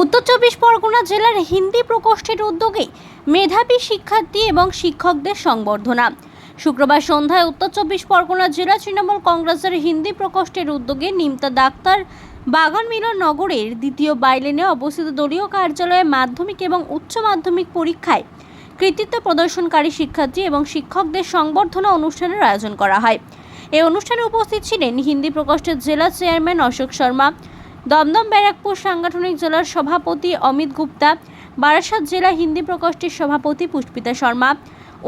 উত্তর চব্বিশ পরগনা জেলার হিন্দি প্রকোষ্ঠের উদ্যোগে মেধাবী শিক্ষার্থী এবং শিক্ষকদের সংবর্ধনা। শুক্রবার সন্ধ্যায় উত্তর চব্বিশ পরগনা জেলা তৃণমূল কংগ্রেসের হিন্দি প্রকোষ্ঠের উদ্যোগে নিমতা ডাক্তার বাগান মিলন নগরের দ্বিতীয় বাইলেনে অবস্থিত দলীয় কার্যালয়ে মাধ্যমিক এবং উচ্চ মাধ্যমিক পরীক্ষায় কৃতিত্ব প্রদর্শনকারী শিক্ষার্থী এবং শিক্ষকদের সংবর্ধনা অনুষ্ঠানের আয়োজন করা হয়। এই অনুষ্ঠানে উপস্থিত ছিলেন হিন্দি প্রকোষ্ঠের জেলা চেয়ারম্যান অশোক শর্মা দমদম ব্যারাকপুর সাংগঠনিক জেলার সভাপতি অমিত গুপ্তা, বারাসাত জেলা হিন্দি প্রকোষ্ঠের সভাপতি পুষ্পিতা শর্মা,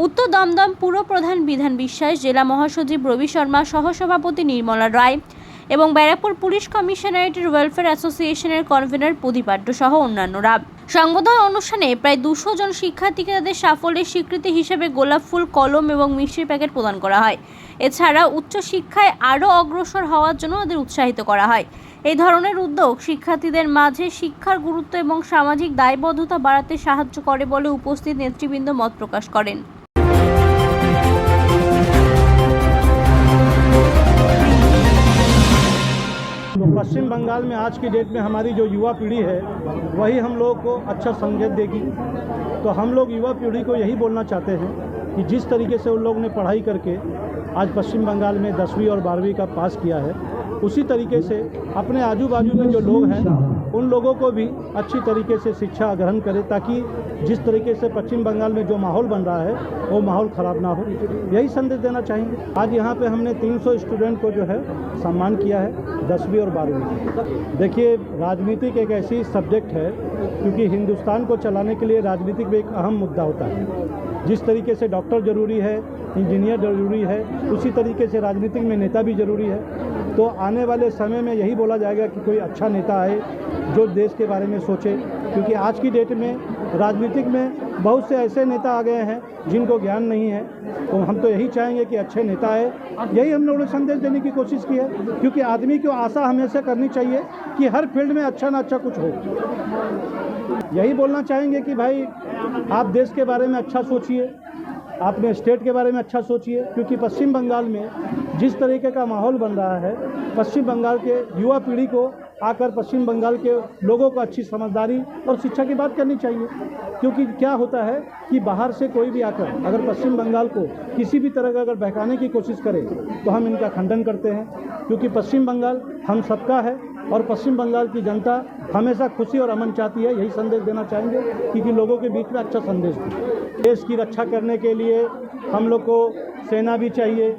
উত্তর দমদম পুর প্রধান বিধান বিশ্বাস, জেলা মহাসচিব রবি শর্মা, সহসভাপতি নির্মলা রায় এবং ব্যারাকপুর পুলিশ কমিশনারেটের ওয়েলফেয়ার অ্যাসোসিয়েশনের কনভেনার প্রদীপাড্য সহ অন্যান্যরা। সংবোধন অনুষ্ঠানে প্রায় দুশো জন শিক্ষার্থীকে তাদের সাফল্যের স্বীকৃতি হিসেবে গোলাপ ফুল, কলম এবং মিষ্টির প্যাকেট প্রদান করা হয়। এছাড়া উচ্চশিক্ষায় আরও অগ্রসর হওয়ার জন্য তাদের উৎসাহিত করা হয়। এই ধরনের উদ্যোগ শিক্ষার্থীদের মাঝে শিক্ষার গুরুত্ব এবং সামাজিক দায়বদ্ধতা বাড়াতে সাহায্য করে বলে উপস্থিত নেতৃবৃন্দ মত প্রকাশ করেন। तो पश्चिम बंगाल में आज की डेट में हमारी जो युवा पीढ़ी है, वही हम लोगों को अच्छा संकेत देगी। तो हम लोग युवा पीढ़ी को यही बोलना चाहते हैं कि जिस तरीके से उन लोग ने पढ़ाई करके आज पश्चिम बंगाल में दसवीं और बारहवीं का पास किया है, उसी तरीके से अपने आजू बाजू में जो लोग हैं उन लोगों को भी अच्छी तरीके से शिक्षा ग्रहण करें ताकि जिस तरीके से पश्चिम बंगाल में जो माहौल बन रहा है, वो माहौल ख़राब ना हो। यही संदेश देना चाहेंगे। आज यहाँ पे हमने 300 स्टूडेंट को जो है सम्मान किया है, दसवीं और बारहवीं। देखिए, राजनीतिक एक ऐसी सब्जेक्ट है, क्योंकि हिंदुस्तान को चलाने के लिए राजनीतिक भी एक अहम मुद्दा होता है। जिस तरीके से डॉक्टर ज़रूरी है, इंजीनियर ज़रूरी है, उसी तरीके से राजनीतिक में नेता भी ज़रूरी है। तो आने वाले समय में यही बोला जाएगा कि कोई अच्छा नेता आए जो देश के बारे में सोचे, क्योंकि आज की डेट में राजनीतिक में बहुत से ऐसे नेता आ गए हैं जिनको ज्ञान नहीं है। तो हम तो यही चाहेंगे कि अच्छे नेता है यही हम लोगों ने संदेश देने की कोशिश की है, क्योंकि आदमी को आशा हमेशा करनी चाहिए कि हर फ़ील्ड में अच्छा ना अच्छा कुछ हो। यही बोलना चाहेंगे कि भाई, आप देश के बारे में अच्छा सोचिए आपने स्टेट के बारे में अच्छा सोचिए, क्योंकि पश्चिम बंगाल में जिस तरीके का माहौल बन रहा है, पश्चिम बंगाल के युवा पीढ़ी को आकर पश्चिम बंगाल के लोगों को अच्छी समझदारी और शिक्षा की बात करनी चाहिए। क्योंकि क्या होता है कि बाहर से कोई भी आकर, अगर पश्चिम बंगाल को किसी भी तरह का अगर बहकाने की कोशिश करे तो हम इनका खंडन करते हैं। क्योंकि पश्चिम बंगाल हम सबका है और पश्चिम बंगाल की जनता हमेशा खुशी और अमन चाहती है। यही संदेश देना चाहेंगे क्योंकि लोगों के बीच में अच्छा संदेश दे देश की रक्षा करने के लिए हम लोग को सेना भी चाहिए,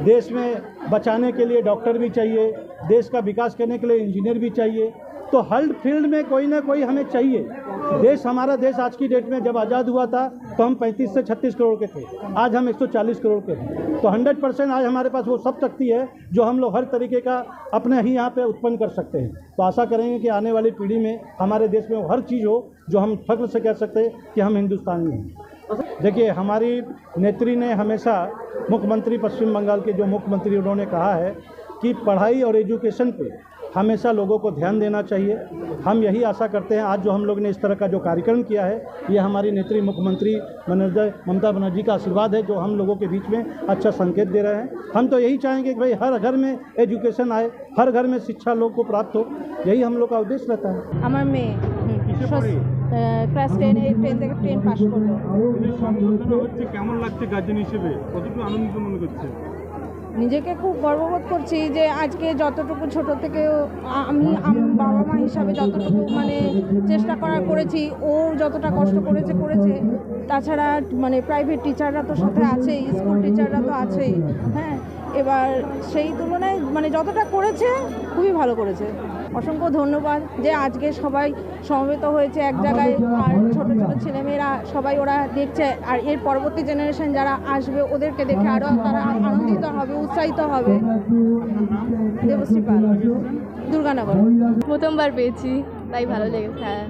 देश में बचाने के लिए डॉक्टर भी चाहिए देश का विकास करने के लिए इंजीनियर भी चाहिए। तो हर फ़ील्ड में कोई ना कोई हमें चाहिए। देश, हमारा देश आज की डेट में जब आज़ाद हुआ था तो हम 35 से 36 करोड़ के थे। आज हम 140 करोड़ के हैं। तो 100 परसेंट आज हमारे पास वो सब शक्ति है, जो हम लोग हर तरीके का अपने ही यहाँ पे उत्पन्न कर सकते हैं। तो आशा करेंगे कि आने वाली पीढ़ी में हमारे देश में हर चीज़ हो, जो हम फख्र से कह सकते हैं कि हम हिंदुस्तानी हैं। देखिए, हमारी नेत्री ने हमेशा मुख्यमंत्री पश्चिम बंगाल के जो मुख्यमंत्री उन्होंने कहा है कि पढ़ाई और एजुकेशन पे हमेशा लोगों को ध्यान देना चाहिए हम यही आशा करते हैं आज जो हम लोग ने इस तरह का जो कार्यक्रम किया है ये हमारी नेत्री मुख्यमंत्री मनोजय ममता बनर्जी का आशीर्वाद है जो हम लोगों के बीच में अच्छा संकेत दे रहे हैं हम तो यही चाहेंगे कि भाई हर घर में एजुकेशन आए हर घर में शिक्षा लोग को प्राप्त हो यही हम लोग का उद्देश्य रहता है আমার মেয়ে কিসে পড়ে? ক্লাস টেনে টেন থেকে টেন পাস করলো সংবর্ধনা হচ্ছে কেমন লাগছে গার্জেন হিসেবে কতটুকু আনন্দিত মনে করছে নিজেকে খুব গর্ববোধ করছি যে আজকে যতটুকু ছোট থেকে আমি বাবা মা হিসাবে যতটুকু মানে চেষ্টা করা করেছি, ও যতটা কষ্ট করেছে করেছে। তাছাড়া মানে প্রাইভেট টিচাররা তো সাথে আছেই স্কুল টিচাররা তো আছেই হ্যাঁ? এবার সেই তুলনায় মানে যতটা করেছে, খুবই ভালো করেছে। অসংখ্য ধন্যবাদ যে আজকে সবাই সমবেত হয়েছে এক জায়গায় আর ছোট ছোট ছেলেমেয়েরা সবাই ওরা দেখছে আর এর পরবর্তী জেনারেশন যারা আসবে ওদেরকে দেখে আরও তারা আনন্দিত হবে উৎসাহিত হবে। দেবশ্রী পাল দুর্গানগর। প্রথমবার পেয়েছি তাই ভালো লেগেছে হ্যাঁ।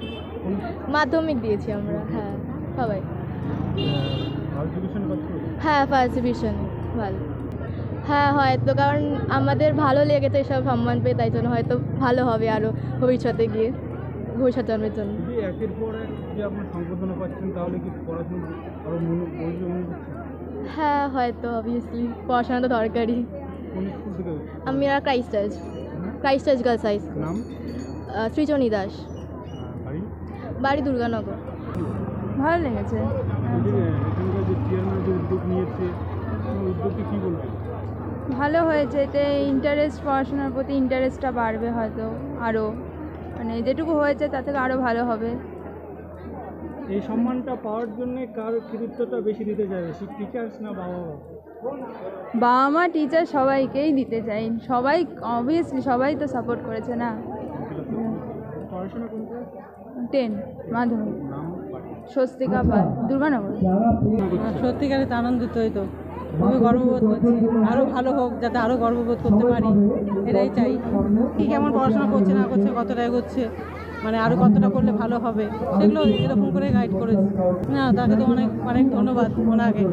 মাধ্যমিক দিয়েছি আমরা হ্যাঁ সবাই। হ্যাঁ ফার্স্ট ডিভিশন ভালো। হ্যাঁ হয়তো কারণ আমাদের ভালো লেগেছে এসব সম্মান পেয়ে তাই জন্য হয়তো ভালো হবে আরও ভবিষ্যতে গিয়ে ভবিষ্যৎ জন্মের জন্য। একের পর এক যে আপনার সম্বোধনা পাচ্ছেন তাহলে কি পড়াশোনা আরও মনোযোগ করছেন? হ্যাঁ হয়তো অবভিয়াসলি পড়াশোনা তো দরকারই। স্কুল আমি আর Christ Church Christ Church girls high নাম? সৃজনী দাস। বাড়ি? দুর্গানগর। ভালো লেগেছে। উদ্যোগ নিয়েছে উদ্যোগটি কী বলবে ভালো হয়েছে এতে ইন্টারেস্ট পড়াশোনার প্রতি ইন্টারেস্টটা বাড়বে হয়তো আরও মানে যেটুকু হয়েছে তা থেকে আরও ভালো হবে। এই সম্মানটা পাওয়ার জন্য কার কৃতিত্বটা বেশি দিতে চাইবে টিচার্স না বাবা মা বাবা মা টিচার সবাইকেই দিতে চাই। সবাই অবভিয়াসলি সবাই তো সাপোর্ট করেছে না। পড়াশোনা টেন মাধ্যমিক। স্বস্তিকা পাল দুর্গানগর। সত্যিকারে তো আনন্দিত হই তো খুবই গর্ববোধ করছি আরও ভালো হোক, যাতে আরও গর্ববোধ করতে পারি, এটাই চাই। কি কেমন পড়াশোনা করছে না করছে, কতটা এগোচ্ছে মানে আরও কতটা করলে ভালো হবে, সেগুলো এরকম করে গাইড করেছে। না, তাকে তো অনেক অনেক ধন্যবাদ ওনাকে।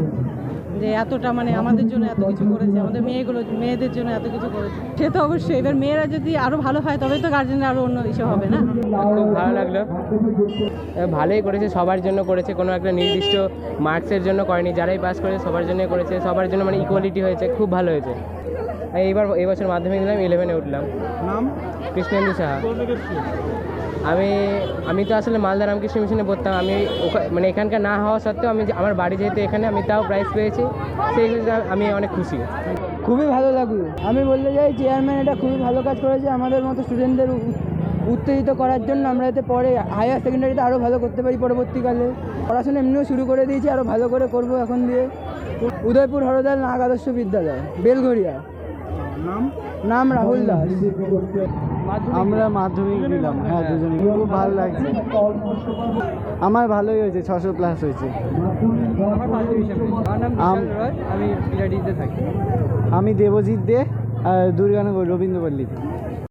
যে এতটা মানে আমাদের জন্য এত কিছু করেছে আমাদের মেয়েগুলো মেয়েদের জন্য এত কিছু করেছে। সে তো অবশ্যই এবার মেয়েরা যদি আরও ভালো হয় তবে তো গার্জেনরা আরও অন্য ইসে হবে না? খুব ভালো লাগল। এ, ভালোই করেছে সবার জন্য করেছে কোনো একটা নির্দিষ্ট মার্কসের জন্য করেনি যারাই পাস করেছে সবার জন্য করেছে সবার জন্য মানে ইকুয়ালিটি হয়েছে খুব ভালো হয়েছে। এইবার এই বছর মাধ্যমিক দিলাম ইলেভেনে উঠলাম। নাম? কৃষ্ণেন্দু সাহা। আমি আমি তো আসলে মালদা রামকৃষ্ণ মিশনে পড়তাম। আমি মানে এখানকার না হওয়া সত্ত্বেও আমি আমার বাড়ি যেহেতু এখানে, আমি তাও প্রাইজ পেয়েছি। সেই হিসেবে আমি অনেক খুশি। খুবই ভালো লাগল। আমি বলতে চাই চেয়ারম্যান এটা খুবই ভালো কাজ করেছে। আমাদের মতো স্টুডেন্টদের উত্তেজিত করার জন্য আমরা যাতে পরে হায়ার সেকেন্ডারিতে আরও ভালো করতে পারি পরবর্তীকালে। পড়াশোনা এমনিও শুরু করে দিয়েছি আরও ভালো করে করব এখন দিয়ে। উদয়পুর হরদাল নাগ আদর্শ বিদ্যালয় বেলঘরিয়া নাম? নাম রাহুল দাস। আমরা মাধ্যমিক দিলাম। হ্যাঁ দুজনে খুব ভালো লাগছে। আমার ভালোই হয়েছে ছশো প্লাস হয়েছে। আমি দেবজিৎ দে আর দুর্গানগর রবীন্দ্রপল্লীতে